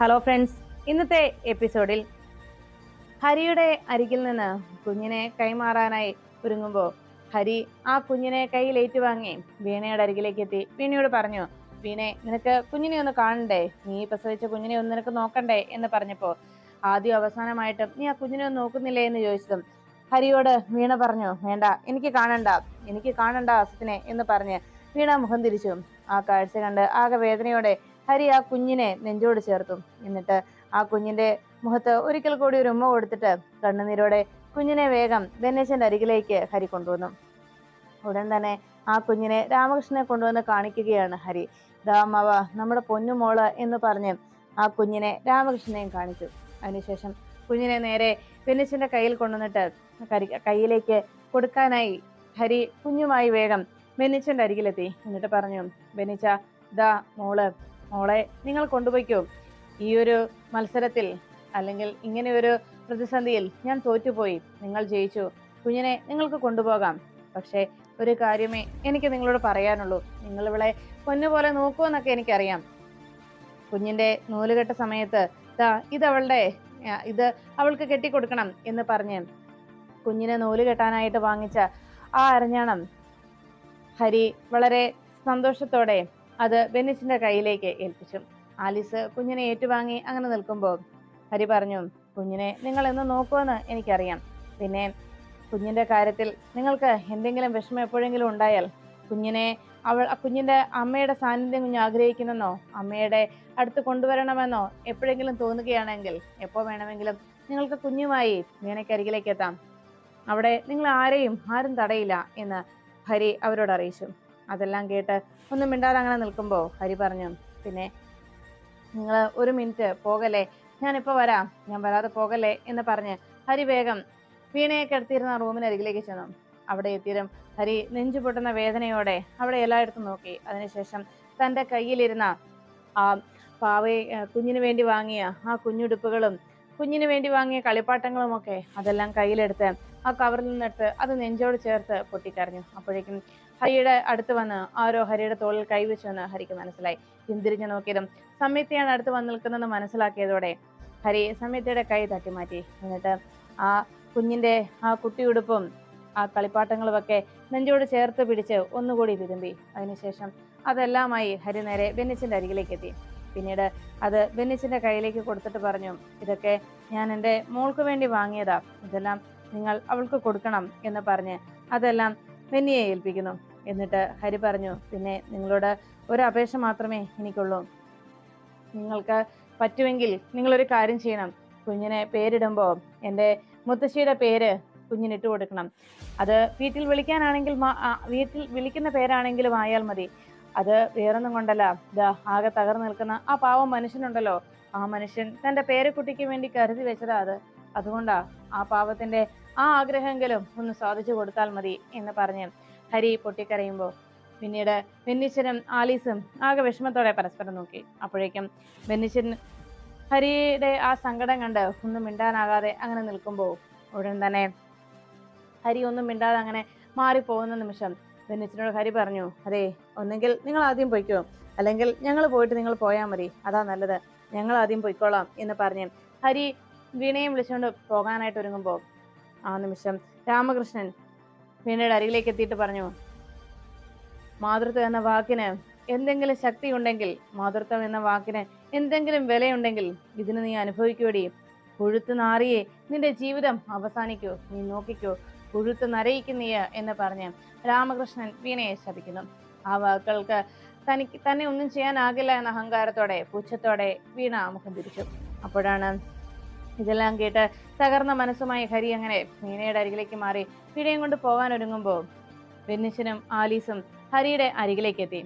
Hello friends ഇന്നത്തെ എപ്പിസോഡിൽ ഹരിയുടെ അരികിൽ നിന്ന് കുഞ്ഞിനെ കൈമാറാനായി ഒരുങ്ങുമ്പോൾ ഹരി ആ കുഞ്ഞിനെ കയ്യിൽ ഏറ്റുവാങ്ങി വീണയുടെ അരികിലേക്ക് എത്തി. വീണയോട് പറഞ്ഞു വീണെ നിനക്ക് കുഞ്ഞിനെ ഒന്ന് കാണണ്ടേ? നീ പ്രസവിച്ച കുഞ്ഞിനെ ഒന്ന് നിനക്ക് നോക്കണ്ടേ? എന്ന് പറഞ്ഞപ്പോൾ ആദ്യം അവസാനമായിട്ടും നീ ആ കുഞ്ഞിനെ ഒന്ന് നോക്കുന്നില്ലേ? എന്ന് ചോദിച്ചതും ഹരിയോട് വീണ പറഞ്ഞു വേണ്ട എനിക്ക് കാണണ്ട എനിക്ക് കാണണ്ട അസത്തിനെ എന്ന് പറഞ്ഞ് വീണ മുഖം തിരിച്ചു. ആ കാഴ്ച കണ്ട് ആകെ വേദനയോടെ ഹരി ആ കുഞ്ഞിനെ നെഞ്ചോട് ചേർത്തു. എന്നിട്ട് ആ കുഞ്ഞിന്റെ മുഖത്ത് ഒരിക്കൽ കൂടി ഒരു ഉമ്മ കൊടുത്തിട്ട് കണ്ണുനീരോടെ കുഞ്ഞിനെ വേഗം ഗണേശന്റെ അരികിലേക്ക് ഹരി കൊണ്ടുവന്നു. ഉടൻ തന്നെ ആ കുഞ്ഞിനെ രാമകൃഷ്ണനെ കൊണ്ടുവന്ന് കാണിക്കുകയാണ് ഹരി. ദാമവ നമ്മുടെ പൊന്നുമോൾ എന്ന് പറഞ്ഞ് ആ കുഞ്ഞിനെ രാമകൃഷ്ണനെയും കാണിച്ചു. അതിനുശേഷം കുഞ്ഞിനെ നേരെ ബെന്നിച്ചന്റെ കയ്യിൽ കൊണ്ടുവന്നിട്ട് കയ്യിലേക്ക് കൊടുക്കാനായി ഹരി കുഞ്ഞുമായി വേഗം ബെന്നിച്ചന്റെ അരികിലെത്തി. എന്നിട്ട് പറഞ്ഞു ബെന്നിച്ച ദാ മോൾ മോളെ നിങ്ങൾ കൊണ്ടുപോയിക്കോ. ഈ ഒരു മത്സരത്തിൽ അല്ലെങ്കിൽ ഇങ്ങനെ ഒരു പ്രതിസന്ധിയിൽ ഞാൻ തോറ്റുപോയി. നിങ്ങൾ ജയിച്ചു. കുഞ്ഞിനെ നിങ്ങൾക്ക് കൊണ്ടുപോകാം. പക്ഷേ ഒരു കാര്യമേ എനിക്ക് നിങ്ങളോട് പറയാനുള്ളൂ. നിങ്ങൾ ഇവളെ പൊന്നുപോലെ നോക്കുമെന്നൊക്കെ എനിക്കറിയാം. കുഞ്ഞിന്റെ നൂലുകെട്ട സമയത്ത് ദാ ഇത് അവളുടെ ഇത് അവൾക്ക് കെട്ടിക്കൊടുക്കണം എന്ന് പറഞ്ഞ് കുഞ്ഞിനെ നൂൽ കെട്ടാനായിട്ട് വാങ്ങിച്ച ആ അരഞ്ഞാണം ഹരി വളരെ സന്തോഷത്തോടെ അത് ബെന്നിച്ചിന്റെ കയ്യിലേക്ക് ഏൽപ്പിച്ചു. ആലിസ് കുഞ്ഞിനെ ഏറ്റുവാങ്ങി അങ്ങനെ നിൽക്കുമ്പോൾ ഹരി പറഞ്ഞു കുഞ്ഞിനെ നിങ്ങൾ എന്ന് നോക്കുമെന്ന് എനിക്കറിയാം. പിന്നെ കുഞ്ഞിന്റെ കാര്യത്തിൽ നിങ്ങൾക്ക് എന്തെങ്കിലും വിഷമം എപ്പോഴെങ്കിലും ഉണ്ടായാൽ കുഞ്ഞിനെ അവൾ കുഞ്ഞിന്റെ അമ്മയുടെ സാന്നിധ്യം കുഞ്ഞ് ആഗ്രഹിക്കുന്നെന്നോ അമ്മയുടെ അടുത്ത് കൊണ്ടുവരണമെന്നോ എപ്പോഴെങ്കിലും തോന്നുകയാണെങ്കിൽ എപ്പോൾ വേണമെങ്കിലും നിങ്ങൾക്ക് കുഞ്ഞുമായി വീണയ്ക്കരികിലേക്ക് എത്താം. അവിടെ നിങ്ങൾ ആരെയും ആരും തടയില്ല എന്ന് ഹരി അവരോട് അറിയിച്ചു. അതെല്ലാം കേട്ട് ഒന്നും മിണ്ടാതെ അങ്ങനെ നിൽക്കുമ്പോൾ ഹരി പറഞ്ഞു പിന്നെ നിങ്ങൾ ഒരു മിനിറ്റ് പോകല്ലേ? ഞാനിപ്പോൾ വരാം. ഞാൻ വരാതെ പോകല്ലേ? എന്ന് പറഞ്ഞ് ഹരി വേഗം വീണയെ കിടത്തിയിരുന്ന റൂമിനരികിലേക്ക് ചെന്നു. അവിടെ എത്തിയതും ഹരി നെഞ്ചു പൊട്ടുന്ന വേദനയോടെ അവിടെ എല്ലായിടത്തും നോക്കി. അതിനുശേഷം തന്റെ കയ്യിലിരുന്ന ആ പാവയെ കുഞ്ഞിന് വേണ്ടി വാങ്ങിയ ആ കുഞ്ഞുടുപ്പുകളും കുഞ്ഞിന് വേണ്ടി വാങ്ങിയ കളിപ്പാട്ടങ്ങളും ഒക്കെ അതെല്ലാം കയ്യിലെടുത്ത് ആ കവറിൽ നിന്നിട്ട് അത് നെഞ്ചോട് ചേർത്ത് പൊട്ടിക്കരഞ്ഞു. അപ്പോഴേക്കും ഹരിയുടെ അടുത്ത് വന്ന് ആരോ ഹരിയുടെ തോളിൽ കൈവച്ചുവെന്ന് ഹരിക്ക് മനസ്സിലായി. പിന്തിരിഞ്ഞു നോക്കിയതും സമയത്തെയാണ് അടുത്ത് വന്ന് നിൽക്കുന്നതെന്ന് മനസ്സിലാക്കിയതോടെ ഹരി സമയത്തയുടെ കൈ തട്ടിമാറ്റി. എന്നിട്ട് ആ കുഞ്ഞിന്റെ ആ കുട്ടിയുടുപ്പും ആ കളിപ്പാട്ടങ്ങളുമൊക്കെ നെഞ്ചോട് ചേർത്ത് പിടിച്ച് ഒന്നുകൂടി വിരുമ്പി അതിനുശേഷം അതെല്ലാമായി ഹരി നേരെ ബെന്നിച്ചിന്റെ അരികിലേക്ക് എത്തി പിന്നീട് അത് ബെന്നിച്ചിന്റെ കയ്യിലേക്ക് കൊടുത്തിട്ട് പറഞ്ഞു ഇതൊക്കെ ഞാൻ എന്റെ മോൾക്ക് വേണ്ടി വാങ്ങിയതാ. ഇതെല്ലാം നിങ്ങൾ അവൾക്ക് കൊടുക്കണം എന്ന് പറഞ്ഞ് അതെല്ലാം ബെന്നിയെ ഏൽപ്പിക്കുന്നു. എന്നിട്ട് ഹരി പറഞ്ഞു പിന്നെ നിങ്ങളോട് ഒരു അപേക്ഷ മാത്രമേ എനിക്കുള്ളൂ. നിങ്ങൾക്ക് പറ്റുമെങ്കിൽ നിങ്ങളൊരു കാര്യം ചെയ്യണം. കുഞ്ഞിനെ പേരിടുമ്പോൾ എന്റെ മുത്തശ്ശിയുടെ പേര് കുഞ്ഞിനിട്ട് കൊടുക്കണം. അത് വീട്ടിൽ വിളിക്കാനാണെങ്കിൽ വീട്ടിൽ വിളിക്കുന്ന പേരാണെങ്കിലും ആയാൽ മതി. അത് വേറൊന്നും കൊണ്ടല്ല. ഇതാ ആകെ തകർന്നു നിൽക്കുന്ന ആ പാവം മനുഷ്യനുണ്ടല്ലോ. ആ മനുഷ്യൻ തന്റെ പേരക്കുട്ടിക്ക് വേണ്ടി കരുതി വെച്ചതാ അത്. അതുകൊണ്ടാ ആ പാവത്തിന്റെ ആ ആഗ്രഹമെങ്കിലും ഒന്ന് സാധിച്ചു കൊടുത്താൽ മതി എന്ന് പറഞ്ഞ് ഹരി പൊട്ടിക്കരയുമ്പോൾ പിന്നീട് ബെന്നിച്ചനും ആലീസും ആകെ വിഷമത്തോടെ പരസ്പരം നോക്കി. അപ്പോഴേക്കും ബെന്നിച്ചൻ ഹരിയുടെ ആ സങ്കടം കണ്ട് ഒന്നും മിണ്ടാനാകാതെ അങ്ങനെ നിൽക്കുമ്പോൾ ഉടൻ തന്നെ ഹരി ഒന്നും മിണ്ടാതെ അങ്ങനെ മാറിപ്പോകുന്ന നിമിഷം ബെന്നിച്ചനോട് ഹരി പറഞ്ഞു അതെ ഒന്നെങ്കിൽ നിങ്ങൾ ആദ്യം പൊയ്ക്കോ. അല്ലെങ്കിൽ ഞങ്ങൾ പോയിട്ട് നിങ്ങൾ പോയാൽ മതി. അതാ നല്ലത്. ഞങ്ങൾ ആദ്യം പൊയ്ക്കോളാം എന്ന് പറഞ്ഞ് ഹരി വീണയും വിളിച്ചുകൊണ്ട് പോകാനായിട്ട് ഒരുങ്ങുമ്പോൾ ആ നിമിഷം രാമകൃഷ്ണൻ വീണയുടെ അരികിലേക്ക് എത്തിയിട്ട് പറഞ്ഞു മാതൃത്വം എന്ന വാക്കിന് എന്തെങ്കിലും ശക്തി ഉണ്ടെങ്കിൽ മാതൃത്വം എന്ന വാക്കിന് എന്തെങ്കിലും വിലയുണ്ടെങ്കിൽ ഇതിന് നീ അനുഭവിക്കൂടി കൊഴുത്ത് നാറിയെ നിന്റെ ജീവിതം അവസാനിക്കൂ നീ നോക്കിക്കോ. കൊഴുത്ത് നരയിക്കുന്നീയ എന്ന് പറഞ്ഞ് രാമകൃഷ്ണൻ വീണയെ ശപിക്കുന്നു. ആ വാക്കുകൾക്ക് തനിക്ക് തന്നെ ഒന്നും ചെയ്യാനാകില്ല എന്ന അഹങ്കാരത്തോടെ പുച്ഛത്തോടെ വീണ മുഖം തിരിച്ചു. അപ്പോഴാണ് ഇതെല്ലാം കേട്ട് തകർന്ന മനസ്സുമായി ഹരി അങ്ങനെ മീനയുടെ അരികിലേക്ക് മാറി പിഴയും കൊണ്ട് പോകാൻ ഒരുങ്ങുമ്പോൾ ബെന്നിച്ചനും ആലീസും ഹരിയുടെ അരികിലേക്ക് എത്തി.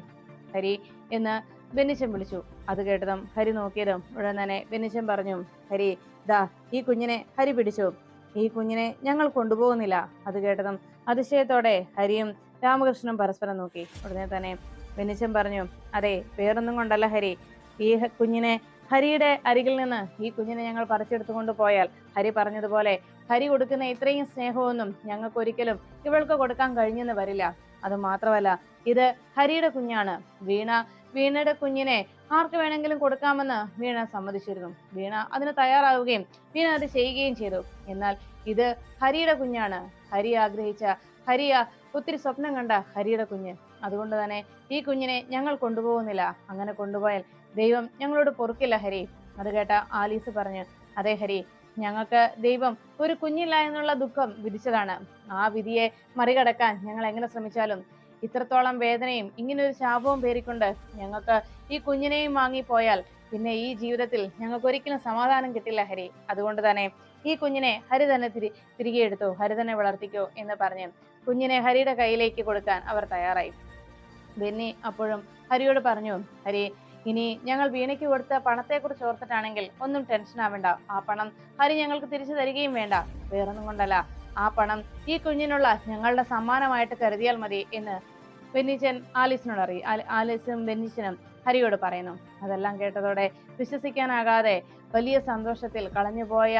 ഹരി എന്ന് ബെന്നിച്ചൻ വിളിച്ചു. അത് കേട്ടതും ഹരി നോക്കിയതും ഉടൻ തന്നെ ബെന്നിച്ചൻ പറഞ്ഞു ഹരി ദാ ഈ കുഞ്ഞിനെ ഹരി പിടിച്ചു. ഈ കുഞ്ഞിനെ ഞങ്ങൾ കൊണ്ടുപോകുന്നില്ല. അത് കേട്ടതും അതിശയത്തോടെ ഹരിയും രാമകൃഷ്ണനും പരസ്പരം നോക്കി. ഉടനെ തന്നെ ബെന്നിച്ചൻ പറഞ്ഞു അതെ വേറൊന്നും കൊണ്ടല്ല ഹരി. ഈ കുഞ്ഞിനെ ഹരിയുടെ അരികിൽ നിന്ന് ഈ കുഞ്ഞിനെ ഞങ്ങൾ പറിച്ചെടുത്തുകൊണ്ട് പോയാൽ ഹരി പറഞ്ഞതുപോലെ ഹരി കൊടുക്കുന്ന ഇത്രയും സ്നേഹമൊന്നും ഞങ്ങൾക്ക് ഒരിക്കലും ഇവൾക്ക് കൊടുക്കാൻ കഴിഞ്ഞെന്ന് വരില്ല. അത് മാത്രമല്ല ഇത് ഹരിയുടെ കുഞ്ഞാണ്. വീണ വീണയുടെ കുഞ്ഞിനെ ആർക്ക് വേണമെങ്കിലും കൊടുക്കാമെന്ന് വീണ സമ്മതിച്ചിരുന്നു. വീണ അതിന് തയ്യാറാവുകയും വീണ അത് ചെയ്യുകയും ചെയ്തു. എന്നാൽ ഇത് ഹരിയുടെ കുഞ്ഞാണ്. ഹരി ആഗ്രഹിച്ച ഹരിയ ഒത്തിരി സ്വപ്നം കണ്ട ഹരിയുടെ കുഞ്ഞ് അതുകൊണ്ട് തന്നെ ഈ കുഞ്ഞിനെ ഞങ്ങൾ കൊണ്ടുപോകുന്നില്ല. അങ്ങനെ കൊണ്ടുപോയാൽ ദൈവം ഞങ്ങളോട് പൊറുക്കില്ല ഹരി. അത് കേട്ട ആലീസ് പറഞ്ഞു അതെ ഹരി. ഞങ്ങൾക്ക് ദൈവം ഒരു കുഞ്ഞില്ല എന്നുള്ള ദുഃഖം വിധിച്ചതാണ്. ആ വിധിയെ മറികടക്കാൻ ഞങ്ങൾ എങ്ങനെ ശ്രമിച്ചാലും ഇത്രത്തോളം വേദനയും ഇങ്ങനൊരു ശാപവും പേരിക്കൊണ്ട് ഞങ്ങൾക്ക് ഈ കുഞ്ഞിനെയും വാങ്ങിപ്പോയാൽ പിന്നെ ഈ ജീവിതത്തിൽ ഞങ്ങൾക്ക് ഒരിക്കലും സമാധാനം കിട്ടില്ല ഹരി. അതുകൊണ്ട് തന്നെ ഈ കുഞ്ഞിനെ ഹരി തന്നെ തിരി തിരികെ എടുത്തോ ഹരി തന്നെ വളർത്തിക്കോ എന്ന് പറഞ്ഞ് കുഞ്ഞിനെ ഹരിയുടെ കയ്യിലേക്ക് കൊടുക്കാൻ അവർ തയ്യാറായി. ബെന്നി അപ്പോഴും ഹരിയോട് പറഞ്ഞു ഹരി ഇനി ഞങ്ങൾ വീണയ്ക്ക് കൊടുത്ത പണത്തെക്കുറിച്ച് ഓർത്തിട്ടാണെങ്കിൽ ഒന്നും ടെൻഷൻ ആവേണ്ട. ആ പണം ഹരി ഞങ്ങൾക്ക് തിരിച്ചു തരികയും വേണ്ട. വേറൊന്നും കൊണ്ടല്ല. ആ പണം ഈ കുഞ്ഞിനുള്ള ഞങ്ങളുടെ സമ്മാനമായിട്ട് കരുതിയാൽ മതി എന്ന് ബെന്നിച്ചൻ ആലീസിനോട് അറിയും ആലീസും ബെന്നിച്ചനും ഹരിയോട് പറയുന്നു. അതെല്ലാം കേട്ടതോടെ വിശ്വസിക്കാനാകാതെ വലിയ സന്തോഷത്തിൽ കളഞ്ഞുപോയ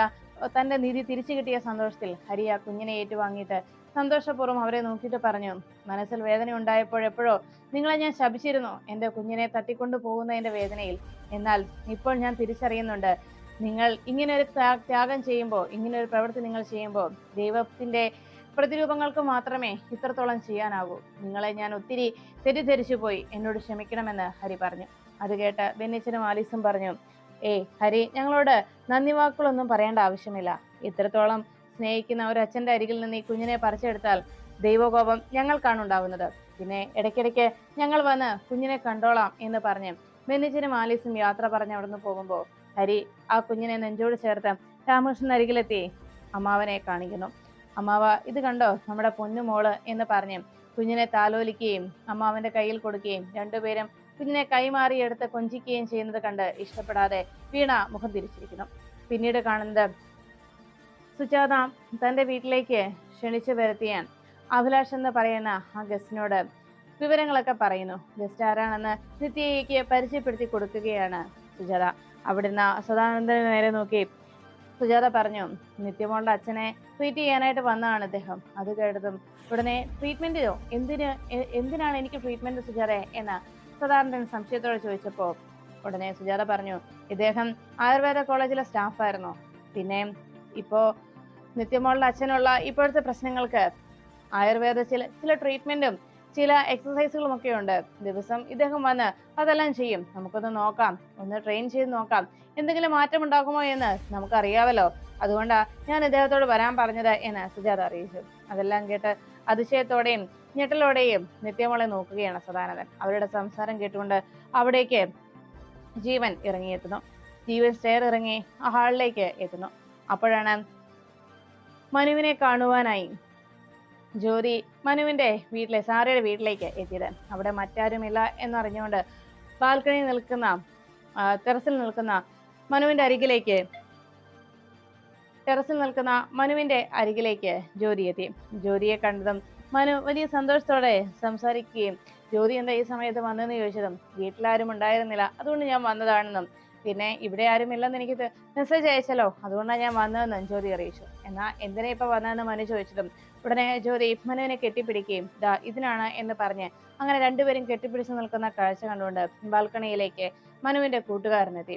തന്റെ നിധി തിരിച്ചു കിട്ടിയ സന്തോഷത്തിൽ ഹരി ആ കുഞ്ഞിനെ ഏറ്റുവാങ്ങിയിട്ട് സന്തോഷപൂർവം അവരെ നോക്കിയിട്ട് പറഞ്ഞു മനസ്സിൽ വേദന ഉണ്ടായപ്പോഴെപ്പോഴോ നിങ്ങളെ ഞാൻ ശപിച്ചിരുന്നു. എന്റെ കുഞ്ഞിനെ തട്ടിക്കൊണ്ടു പോകുന്നതിന്റെ വേദനയിൽ. എന്നാൽ ഇപ്പോൾ ഞാൻ തിരിച്ചറിയുന്നുണ്ട്. നിങ്ങൾ ഇങ്ങനെ ഒരു ത്യാഗം ചെയ്യുമ്പോൾ ഇങ്ങനെ ഒരു പ്രവൃത്തി നിങ്ങൾ ചെയ്യുമ്പോൾ ദൈവത്തിന്റെ പ്രതിരൂപങ്ങൾക്ക് മാത്രമേ ഇത്രത്തോളം ചെയ്യാനാകൂ നിങ്ങളെ ഞാൻ ഒത്തിരി തെറ്റിദ്ധരിച്ചു പോയി. എന്നോട് ക്ഷമിക്കണമെന്ന് ഹരി പറഞ്ഞു. അത് കേട്ട് ബെന്നിച്ചനും ആലീസും പറഞ്ഞു ഏയ് ഹരി ഞങ്ങളോട് നന്ദി വാക്കുകളൊന്നും പറയേണ്ട ആവശ്യമില്ല. ഇത്രത്തോളം സ്നേഹിക്കുന്ന ഒരു അച്ഛന്റെ അരികിൽ നിന്ന് ഈ കുഞ്ഞിനെ പറിച്ചെടുത്താൽ ദൈവകോപം ഞങ്ങൾക്കാണ് ഉണ്ടാവുന്നത്. പിന്നെ ഇടയ്ക്കിടയ്ക്ക് ഞങ്ങൾ വന്ന് കുഞ്ഞിനെ കണ്ടോളാം എന്ന് പറഞ്ഞ് മെന്നിച്ചനും ആലീസും യാത്ര പറഞ്ഞ് അവിടുന്ന് പോകുമ്പോൾ ഹരി ആ കുഞ്ഞിനെ നെഞ്ചോട് ചേർത്ത് രാമകൃഷ്ണൻ അരികിലെത്തി അമ്മാവനെ കാണിക്കുന്നു. അമ്മാവ ഇത് കണ്ടോ? നമ്മുടെ പൊന്നുമോൾ എന്ന് പറഞ്ഞ് കുഞ്ഞിനെ താലോലിക്കുകയും അമ്മാവന്റെ കയ്യിൽ കൊടുക്കുകയും രണ്ടുപേരും കുഞ്ഞിനെ കൈമാറി എടുത്ത് കൊഞ്ചിക്കുകയും ചെയ്യുന്നത് കണ്ട് ഇഷ്ടപ്പെടാതെ വീണ മുഖം തിരിച്ചിരിക്കുന്നു. പിന്നീട് കാണുന്നത് സുജാത തന്റെ വീട്ടിലേക്ക് ക്ഷണിച്ചു വരുത്തിയാൻ അഭിലാഷ് എന്ന് പറയുന്ന ആ ഗസ്റ്റിനോട് വിവരങ്ങളൊക്കെ പറയുന്നു. ഗസ്റ്റ് ആരാണെന്ന് നിത്യയ്ക്ക് പരിചയപ്പെടുത്തി കൊടുക്കുകയാണ് സുജാത. അവിടുന്ന് സദാനന്ദന് നേരെ നോക്കി സുജാത പറഞ്ഞു നിത്യമോളുടെ അച്ഛനെ ട്രീറ്റ് ചെയ്യാനായിട്ട് വന്നതാണ് അദ്ദേഹം അത് കേട്ടതും ഉടനെ ട്രീറ്റ്മെന്റിനോ എന്തിന് എന്തിനാണ് എനിക്ക് ട്രീറ്റ്മെന്റ് സുജാത? എന്ന് സദാനന്ദൻ സംശയത്തോടെ ചോദിച്ചപ്പോൾ ഉടനെ സുജാത പറഞ്ഞു ഇദ്ദേഹം ആയുർവേദ കോളേജിലെ സ്റ്റാഫായിരുന്നു പിന്നെ ഇപ്പോ നിത്യമോളുടെ അച്ഛനുള്ള ഇപ്പോഴത്തെ പ്രശ്നങ്ങൾക്ക് ആയുർവേദ ചില ട്രീറ്റ്മെന്റും ചില എക്സസൈസുകളും ഒക്കെ ഉണ്ട് ദിവസം ഇദ്ദേഹം വന്ന് അതെല്ലാം ചെയ്യും. നമുക്കൊന്ന് നോക്കാം. ഒന്ന് ട്രെയിൻ ചെയ്ത് നോക്കാം. എന്തെങ്കിലും മാറ്റം ഉണ്ടാകുമോ എന്ന് നമുക്കറിയാവല്ലോ. അതുകൊണ്ടാ ഞാൻ ഇദ്ദേഹത്തോട് വരാൻ പറഞ്ഞത് എന്ന് സുജാത അറിയിച്ചു. അതെല്ലാം കേട്ട് അതിശയത്തോടെയും ഞെട്ടലോടെയും നിത്യമോളെ നോക്കുകയാണ് സദാനന്ദൻ. അവരുടെ സംസാരം കേട്ടുകൊണ്ട് അവിടേക്ക് ജീവൻ ഇറങ്ങിയെത്തുന്നു. ജീവൻ സ്റ്റെയർ ഇറങ്ങി ആ ഹാളിലേക്ക് എത്തുന്നു. അപ്പോഴാണ് മനുവിനെ കാണുവാനായി. ജ്യോതി മനുവിന്റെ വീട്ടിലെ സാറയുടെ വീട്ടിലേക്ക് എത്തിയത്. അവിടെ മറ്റാരുമില്ല എന്നറിഞ്ഞുകൊണ്ട് ബാൽക്കണിയിൽ നിൽക്കുന്ന ടെറസിൽ നിൽക്കുന്ന മനുവിന്റെ അരികിലേക്ക് ടെറസിൽ നിൽക്കുന്ന മനുവിന്റെ അരികിലേക്ക് ജ്യോതി എത്തി. ജ്യോതിയെ കണ്ടതും മനു വലിയ സന്തോഷത്തോടെ സംസാരിക്കുകയും ജ്യോതി എന്താ ഈ സമയത്ത് വന്നതെന്ന് ചോദിച്ചതും വീട്ടിലാരും ഉണ്ടായിരുന്നില്ല. അതുകൊണ്ട് ഞാൻ വന്നതാണെന്നും പിന്നെ ഇവിടെ ആരും ഇല്ലെന്ന് എനിക്ക് മെസ്സേജ് അയച്ചല്ലോ. അതുകൊണ്ടാണ് ഞാൻ വന്നതെന്ന് ജ്യോതി അറിയിച്ചു. എന്നാ എന്തിനാ ഇപ്പൊ വന്നതെന്ന് മനു ചോദിച്ചതും ഉടനെ ജ്യോതി മനുവിനെ കെട്ടിപ്പിടിക്കുകയും ദാ ഇതിനാണ് എന്ന് പറഞ്ഞ് അങ്ങനെ രണ്ടുപേരും കെട്ടിപ്പിടിച്ചു നിൽക്കുന്ന കാഴ്ച കണ്ടുകൊണ്ട് ബാൽക്കണിയിലേക്ക് മനുവിന്റെ കൂട്ടുകാരനെത്തി.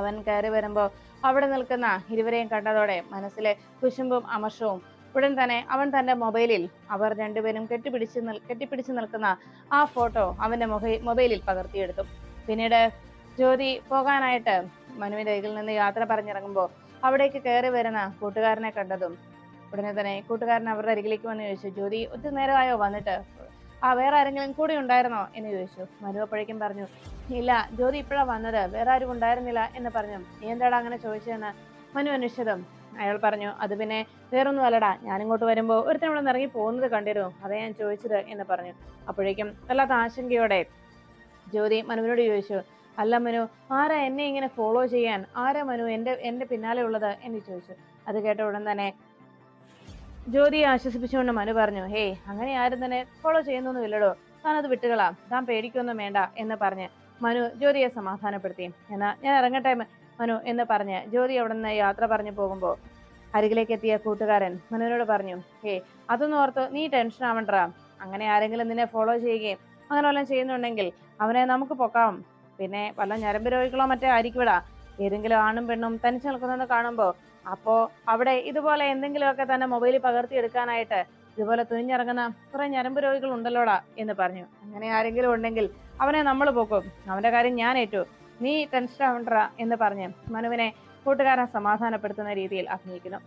അവൻ കയറി വരുമ്പോൾ അവിടെ നിൽക്കുന്ന ഇരുവരെയും കണ്ടതോടെ മനസ്സിലെ കുശുമ്പും അമർഷവും ഉടൻ തന്നെ അവൻ തന്റെ മൊബൈലിൽ അവർ രണ്ടുപേരും കെട്ടിപ്പിടിച്ച് കെട്ടിപ്പിടിച്ച് നിൽക്കുന്ന ആ ഫോട്ടോ അവന്റെ മൊബൈ മൊബൈലിൽ പകർത്തിയെടുത്തു. പിന്നീട് ജ്യോതി പോകാനായിട്ട് മനുവിന്റെ കയ്യിൽ നിന്ന് യാത്ര പറഞ്ഞിറങ്ങുമ്പോൾ അവിടേക്ക് കയറി വരുന്ന കൂട്ടുകാരനെ കണ്ടതും ഉടനെ തന്നെ കൂട്ടുകാരൻ അവരുടെ അരികിലേക്ക് വന്ന് ചോദിച്ചു ജ്യോതി ഒത്തിരി നേരമായോ വന്നിട്ട്? ആ വേറെ ആരെങ്കിലും കൂടി ഉണ്ടായിരുന്നോ? എന്ന് ചോദിച്ചു. മനു അപ്പോഴേക്കും പറഞ്ഞു ഇല്ല ജ്യോതി ഇപ്പോഴാണ് വന്നത്. വേറെ ആരും ഉണ്ടായിരുന്നില്ല എന്ന് പറഞ്ഞു. നീ എന്താടാ അങ്ങനെ ചോദിച്ചതെന്ന്? മനു അന്വേഷിച്ചതും അയാൾ പറഞ്ഞു അത് പിന്നെ വേറൊന്നും അല്ലടാ. ഞാനിങ്ങോട്ട് വരുമ്പോൾ ഒരുത്തരം ഇവിടെ ഇറങ്ങി പോകുന്നത് കണ്ടിരുന്നു. അതേ ഞാൻ ചോദിച്ചത് എന്ന് പറഞ്ഞു. അപ്പോഴേക്കും വല്ലാത്ത ആശങ്കയോടെ ജ്യോതി മനുവിനോട് ചോദിച്ചു അല്ല മനു ആരാ എന്നെ ഇങ്ങനെ ഫോളോ ചെയ്യാൻ? ആരാ മനു എന്റെ എന്റെ പിന്നാലെ ഉള്ളത്? എന്ന് ചോദിച്ചു. അത് കേട്ട ഉടൻ തന്നെ ജ്യോതിയെ ആശ്വസിപ്പിച്ചുകൊണ്ട് മനു പറഞ്ഞു ഹേയ് അങ്ങനെ ആരും തന്നെ ഫോളോ ചെയ്യുന്നൊന്നുമില്ലടോ താൻ അത് വിട്ടുകളാം. താൻ പേടിക്കൊന്നും വേണ്ട എന്ന് പറഞ്ഞ് മനു ജ്യോതിയെ സമാധാനപ്പെടുത്തി. എന്നാ ഞാൻ ഇറങ്ങട്ടെ മനു എന്ന് പറഞ്ഞ് ജ്യോതി അവിടെ നിന്ന് യാത്ര പറഞ്ഞു പോകുമ്പോൾ അരികിലേക്ക് എത്തിയ കൂട്ടുകാരൻ മനുവിനോട് പറഞ്ഞു ഹേ അതൊന്നും ഓർത്ത് നീ ടെൻഷൻ ആവണ്ട അങ്ങനെ ആരെങ്കിലും നിന്നെ ഫോളോ ചെയ്യുകയും അങ്ങനെ വല്ലതും ചെയ്യുന്നുണ്ടെങ്കിൽ അവനെ നമുക്ക് പൊക്കാം. പിന്നെ വല്ല ഞരമ്പ് രോഗികളോ മറ്റോ ആയിരിക്കുവിടാ ഏതെങ്കിലും ആണും പെണ്ണും തനിച്ച് നിൽക്കുന്നത് കാണുമ്പോൾ അപ്പോൾ അവിടെ ഇതുപോലെ എന്തെങ്കിലുമൊക്കെ തന്നെ മൊബൈലിൽ പകർത്തിയെടുക്കാനായിട്ട് ഇതുപോലെ തുനിഞ്ഞിറങ്ങുന്ന കുറേ ഞരമ്പ് രോഗികൾ ഉണ്ടല്ലോടാ എന്ന് പറഞ്ഞു. അങ്ങനെ ആരെങ്കിലും ഉണ്ടെങ്കിൽ അവനെ നമ്മൾ പോക്കും. അവന്റെ കാര്യം ഞാൻ ഏറ്റു. നീ ടെൻഷൻ ആവണ്ട എന്ന് പറഞ്ഞ് മനുവിനെ കൂട്ടുകാരൻ സമാധാനപ്പെടുത്തുന്ന രീതിയിൽ അഭിനയിക്കുന്നു.